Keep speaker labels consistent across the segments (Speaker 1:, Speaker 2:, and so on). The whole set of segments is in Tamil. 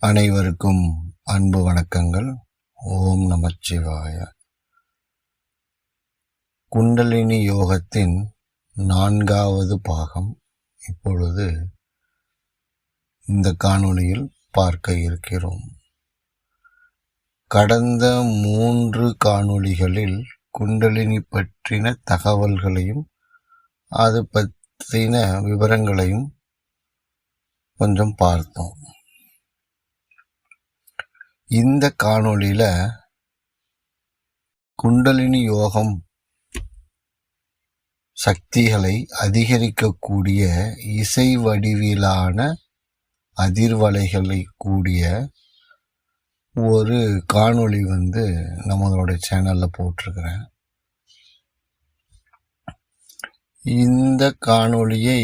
Speaker 1: அனைவருக்கும் அன்பு வணக்கங்கள். ஓம் நமச்சிவாய. குண்டலினி யோகத்தின் நான்காவது பாகம் இப்பொழுது இந்த காணொளியில் பார்க்க இருக்கிறோம். கடந்த மூன்று காணொளிகளில் குண்டலினி பற்றின தகவல்களையும் அது பற்றின விவரங்களையும் கொஞ்சம் பார்த்தோம். இந்த காணொளியில குண்டலினி யோகம் சக்திகளை அதிகரிக்கக்கூடிய இசை வடிவிலான அதிர்வலைகளை கூடிய ஒரு காணொளி வந்து நம்மளோட சேனலில் போட்டிருக்கிறேன். இந்த காணொளியை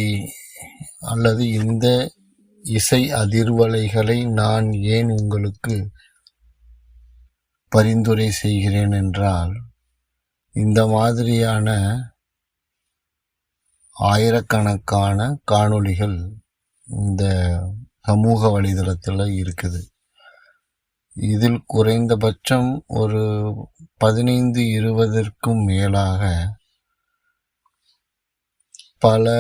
Speaker 1: அல்லது இந்த இசை அதிர்வலைகளை நான் ஏன் உங்களுக்கு பரிந்துரை செய்கிறேன் என்றால் இந்த மாதிரியான ஆயிரக்கணக்கான காணொளிகள் இந்த சமூக வலைதளத்தில் இருக்குது. இதில் குறைந்தபட்சம் ஒரு பதினைந்து இருபதற்கும் மேலாக பல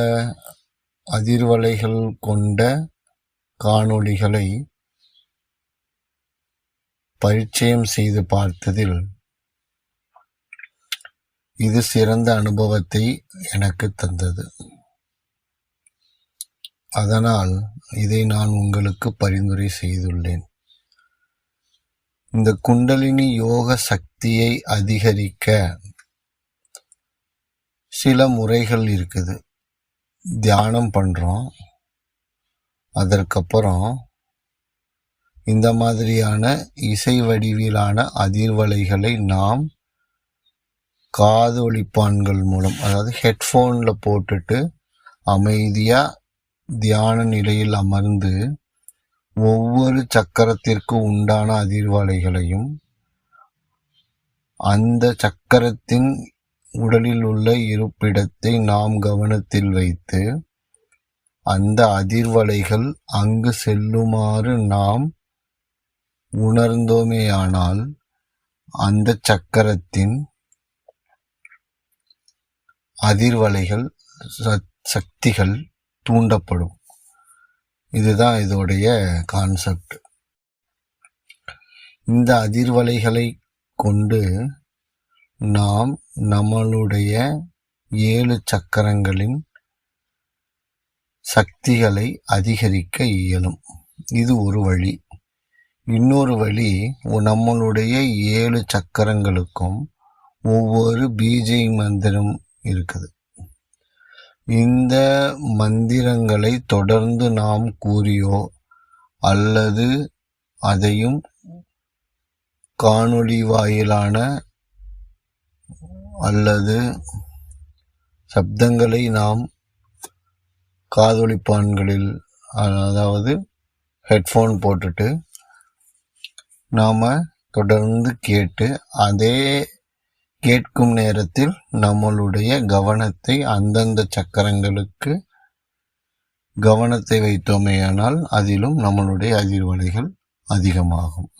Speaker 1: அதிர்வலைகள் கொண்ட காணொளிகளை பரிச்சயம் செய்து பார்த்ததில் இது சிறந்த அனுபவத்தை எனக்கு தந்தது. அதனால் இதை நான் உங்களுக்கு பரிந்துரை செய்துள்ளேன். இந்த குண்டலினி யோக சக்தியை அதிகரிக்க சில முறைகள் இருக்குது. தியானம் பண்ணுறோம் அதற்கப்புறம் இந்த மாதிரியான இசை வடிவிலான அதிர்வலைகளை நாம் காதொலிப்பான்கள் மூலம் அதாவது ஹெட்ஃபோனில் போட்டுட்டு அமைதியாக தியான நிலையில் அமர்ந்து ஒவ்வொரு சக்கரத்திற்கு உண்டான அதிர்வலைகளையும் அந்த சக்கரத்தின் உடலில் உள்ள இருப்பிடத்தை நாம் கவனத்தில் வைத்து அந்த அதிர்வலைகள் அங்கு செல்லுமாறு நாம் உணர்ந்தோமேயானால் அந்த சக்கரத்தின் அதிர்வலைகள் சக்திகள் தூண்டப்படும். இதுதான் இதோடைய கான்செப்ட் இந்த அதிர்வலைகளை கொண்டு நாம் நம்மளுடைய ஏழு சக்கரங்களின் சக்திகளை அதிகரிக்க இயலும். இது ஒரு வழி. இன்னொரு வழி நம்மளுடைய ஏழு சக்கரங்களுக்கும் ஒவ்வொரு பீஜை மந்திரம் இருக்குது. இந்த மந்திரங்களை தொடர்ந்து நாம் கூறியோ அல்லது அதையும் காணொளி வாயிலான அல்லது சப்தங்களை நாம் காதொலிப்பான்களில் அதாவது ஹெட்ஃபோன் போட்டுட்டு நாம் தொடர்ந்து கேட்டு அதே கேட்கும் நேரத்தில் நம்மளுடைய கவனத்தை அந்தந்த சக்கரங்களுக்கு கவனத்தை வைத்தோமேயானால் அதிலும் நம்மளுடைய அதிர்வலைகள் அதிகமாகும்.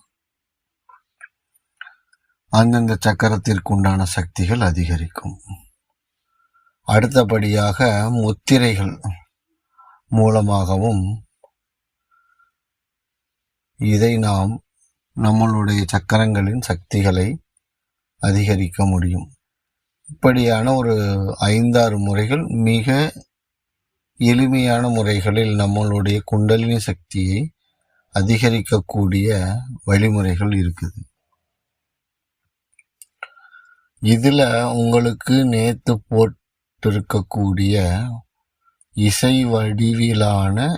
Speaker 1: அந்தந்த சக்கரத்திற்குண்டான சக்திகள் அதிகரிக்கும். அடுத்தபடியாக முத்திரைகள் மூலமாகவும் இதை நாம் நம்மளுடைய சக்கரங்களின் சக்திகளை அதிகரிக்க முடியும். இப்படியான ஒரு ஐந்தாறு முறைகள் மிக எளிமையான முறைகளில் நம்மளுடைய குண்டலினி சக்தியை அதிகரிக்கக்கூடிய வழிமுறைகள் இருக்குது. இதில் உங்களுக்கு நேற்று போட்டிருக்கக்கூடிய இசை வடிவிலான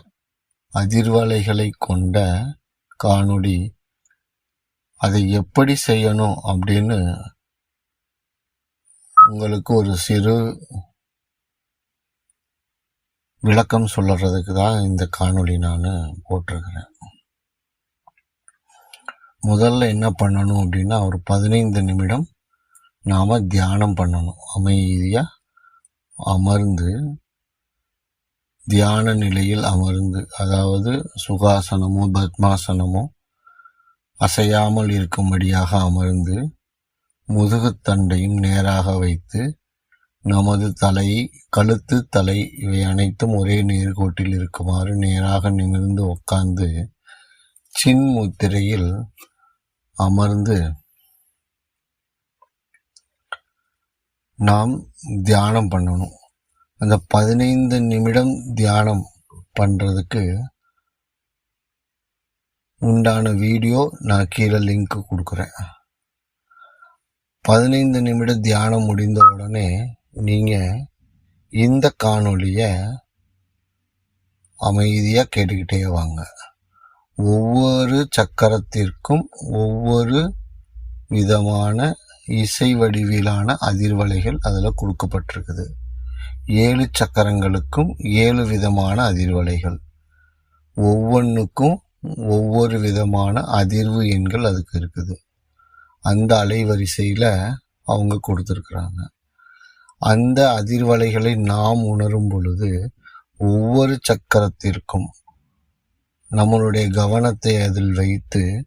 Speaker 1: அதிர்வலைகளை கொண்ட காணொளி அதை எப்படி செய்யணும் அப்படின்னு உங்களுக்கு ஒரு சிறு விளக்கம் சொல்லுறதுக்கு தான் இந்த காணொளி நான் போட்டிருக்கிறேன். முதல்ல என்ன பண்ணணும் அப்படின்னா ஒரு பதினைந்து நிமிடம் நாம் தியானம் பண்ணணும். அமைதியாக அமர்ந்து தியான நிலையில் அமர்ந்து அதாவது சுகாசனமோ பத்மாசனமோ அசையாமல் இருக்கும்படியாக அமர்ந்து முதுகுத்தண்டையும் நேராக வைத்து நமது தலை கழுத்து தலை இவை அனைத்தும் ஒரே நேர்கோட்டில் இருக்குமாறு நேராக நிமிர்ந்து உட்கார்ந்து சின் முத்திரையில் அமர்ந்து நாம் தியானம் பண்ணணும். அந்த பதினைந்து நிமிடம் தியானம் பண்ணுறதுக்கு உண்டான வீடியோ நான் கீழே லிங்க் கொடுக்குறேன். பதினைந்து நிமிட தியானம் முடிந்த உடனே நீங்கள் இந்த காணொளியை அமைதியாக கேட்டுக்கிட்டே வாங்க. ஒவ்வொரு சக்கரத்திற்கும் ஒவ்வொரு விதமான இசை வடிவிலான அதிர்வலைகள் அதில் கொடுக்கப்பட்டிருக்குது. ஏழு சக்கரங்களுக்கும் ஏழு விதமான அதிர்வலைகள். ஒவ்வொன்றுக்கும் ஒவ்வொரு விதமான அதிர்வு எண்கள் அதுக்கு இருக்குது. அந்த அலைவரிசையில் அவங்க கொடுத்துருக்குறாங்க. அந்த அதிர்வலைகளை நாம் உணரும் பொழுது ஒவ்வொரு சக்கரத்திற்கும் நம்மளுடைய கவனத்தை அதில் வைத்து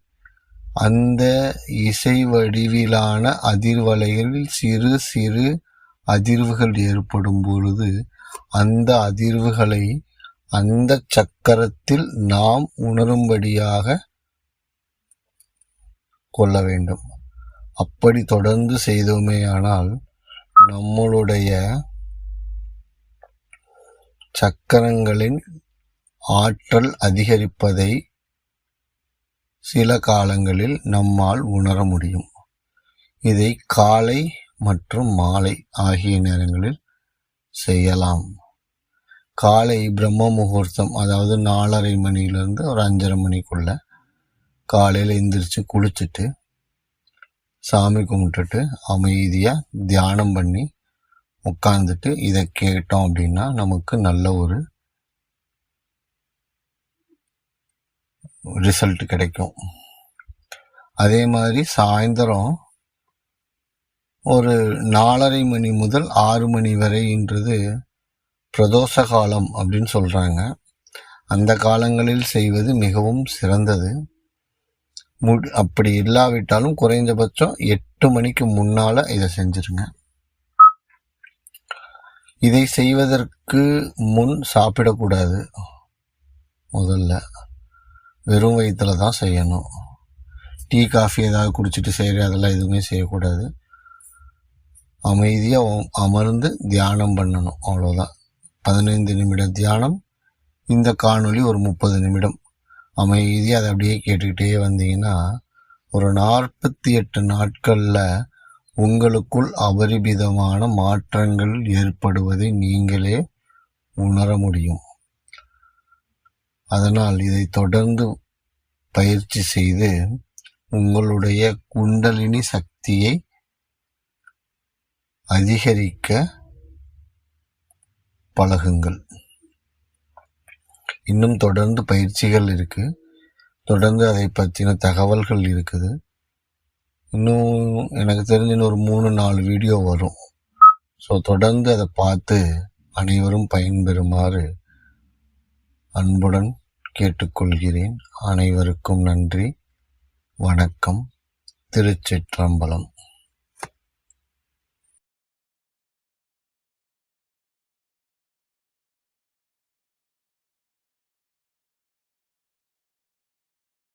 Speaker 1: அந்த இசை வடிவிலான அதிர்வலைகளில் சிறு சிறு அதிர்வுகள் ஏற்படும் பொழுது அந்த அதிர்வுகளை அந்த சக்கரத்தில் நாம் உணரும்படியாக கொள்ள வேண்டும். அப்படி தொடர்ந்து செய்தோமேயானால் நம்மளுடைய சக்கரங்களின் ஆற்றல் அதிகரிப்பதை சில காலங்களில் நம்மால் உணர முடியும். இதை காலை மற்றும் மாலை ஆகிய நேரங்களில் செய்யலாம். காலை பிரம்ம முகூர்த்தம் அதாவது நாலரை மணிலேருந்து ஒரு அஞ்சரை மணிக்குள்ள காலையில் எந்திரிச்சு குளிச்சுட்டு சாமி கும்பிட்டுட்டு அமைதியாக தியானம் பண்ணி உட்காந்துட்டு இதை கேட்டோம் அப்படின்னா நமக்கு நல்ல ஒரு ரிசல்ட் கிடைக்கும். அதே மாதிரி சாயந்தரம் ஒரு நாலரை மணி முதல் ஆறு மணி வரைன்றது பிரதோஷ காலம் அப்படின்னு சொல்கிறாங்க அந்த காலங்களில் செய்வது மிகவும் சிறந்தது. மு அப்படி இல்லாவிட்டாலும் குறைந்தபட்சம் எட்டு மணிக்கு முன்னால் இதை செஞ்சுருங்க. இதை செய்வதற்கு முன் சாப்பிடக்கூடாது. முதல்ல வெறும் வயிற்றில் தான் செய்யணும். டீ காஃபி ஏதாவது குடிச்சிட்டு செய்கிற அதெல்லாம் எதுவுமே செய்யக்கூடாது. அமைதியாக அமர்ந்து தியானம் பண்ணணும். அவ்வளோதான் பதினைந்து நிமிட தியானம் இந்த காணொளி ஒரு முப்பது நிமிடம். அமைதியாக அதை அப்படியே கேட்டுக்கிட்டே வந்தீங்கன்னா ஒரு நாற்பத்தி எட்டு நாட்களில் உங்களுக்குள் அபரிமிதமான மாற்றங்கள் ஏற்படுவதை நீங்களே உணர முடியும். அதனால் இதை தொடர்ந்து பயிற்சி செய்து உங்களுடைய குண்டலினி சக்தியை அதிகரிக்க பழகுங்கள். இன்னும் தொடர்ந்து பயிற்சிகள் இருக்குது தொடர்ந்து அதை பற்றின தகவல்கள் இருக்குது. இன்னும் எனக்கு தெரிஞ்ச ஒரு மூணு நாலு வீடியோ வரும். ஸோ தொடர்ந்து அதை பார்த்து அனைவரும் பயன்பெறுமாறு அன்புடன் கேட்டுக்கொள்கிறேன். அனைவருக்கும் நன்றி. வணக்கம். திருச்சிற்றம்பலம்.